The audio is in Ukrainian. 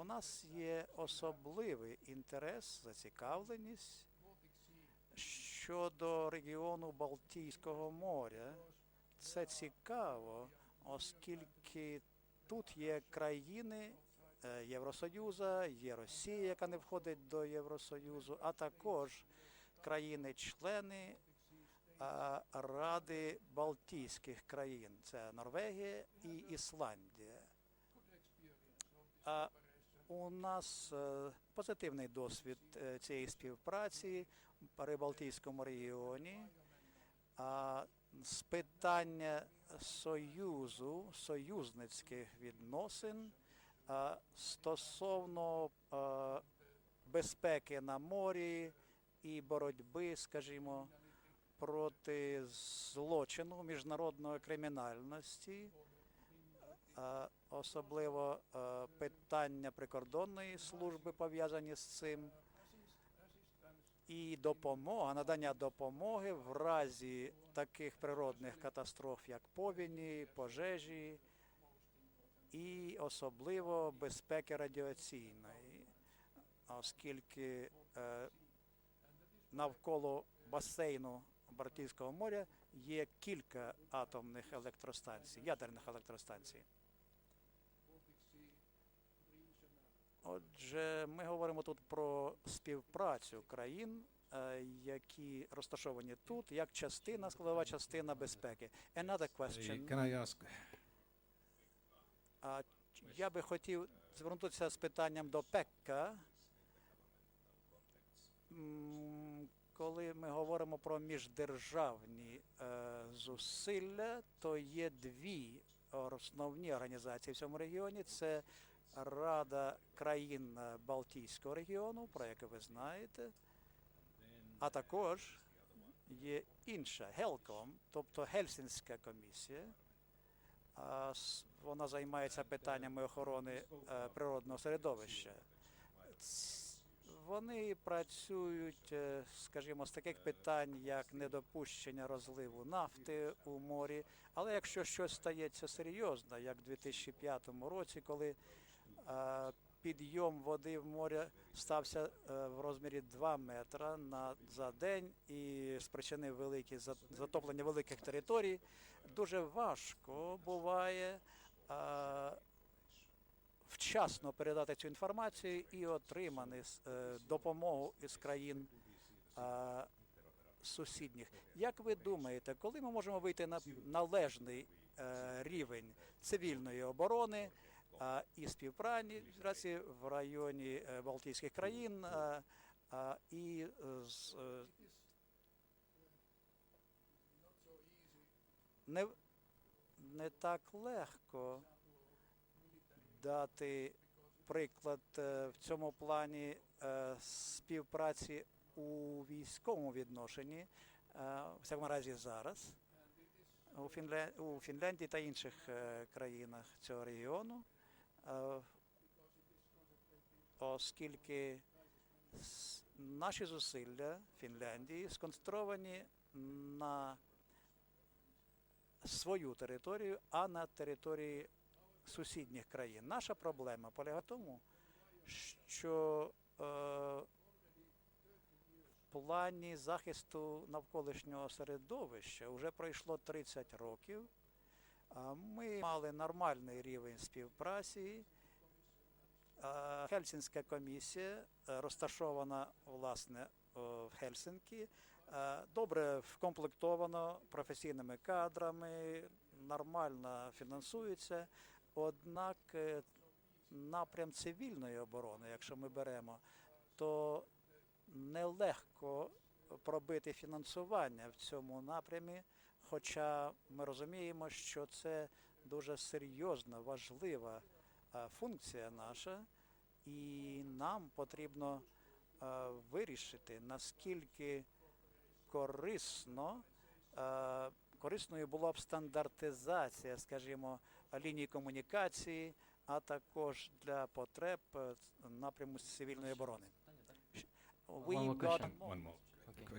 У нас є особливий інтерес, зацікавленість щодо регіону Балтійського моря. Це цікаво, оскільки тут є країни е, Євросоюзу, є Росія, яка не входить до Євросоюзу, а також країни-члени Ради Балтійських країн. Це Норвегія і Ісландія. У нас е, позитивний досвід е, цієї співпраці в Прибалтійському регіоні. А з питання союзу, союзницьких відносин стосовно безпеки на морі і боротьби, скажімо, проти злочину міжнародної кримінальності, особливо питання прикордонної служби пов'язані з цим і допомога, надання допомоги в разі таких природних катастроф, як повені, пожежі, і особливо безпеки радіаційної, оскільки е, навколо басейну Балтійського моря є кілька атомних електростанцій, ядерних електростанцій. Отже, ми говоримо тут про співпрацю країн, е, які розташовані тут, як частина, складова частина безпеки. Another question. Can I ask, А я би хотів звернутися з питанням до Пекка. Коли ми говоримо про міждержавні е, зусилля, то є дві основні організації в цьому регіоні. Це Рада країн е, Балтійського регіону, про яке ви знаєте, а також є інша Гелком, тобто Гельсінська комісія. Вона займається питаннями охорони е, природного середовища. Вони працюють, е, скажімо, з таких питань, як недопущення розливу нафти у морі. Але якщо щось стається серйозно, як в 2005 році, коли підйом води в морі стався е, в розмірі 2 метра на за день і спричинив великі за- затоплення великих територій, дуже важко буває е, вчасно передати цю інформацію і отримати е, допомогу із країн е, сусідніх. Як ви думаєте, коли ми можемо вийти на належний е, рівень цивільної оборони е, і співпраці в районі е, Балтійських країн е, і е, з е, не, не так легко дати приклад в цьому плані співпраці у військовому відношенні, в всякому разі зараз, у, Фінля... у Фінляндії та інших країнах цього регіону, оскільки наші зусилля Фінляндії сконцентровані на свою територію, а на території сусідніх країн. Наша проблема полягає в тому, що е, в плані захисту навколишнього середовища вже пройшло 30 років. Ми мали нормальний рівень співпраці. Хельсінська комісія е, розташована власне в Хельсинкі, добре вкомплектовано професійними кадрами, нормально фінансується. Однак е, напрям цивільної оборони, якщо ми беремо, то нелегко пробити фінансування в цьому напрямі, хоча ми розуміємо, що це дуже серйозна, важлива е, функція наша, і нам потрібно е, вирішити, наскільки корисно, е, корисною була б стандартизація, скажімо, ліній комунікації, а також для потреб напряму цивільної оборони. We one more. Got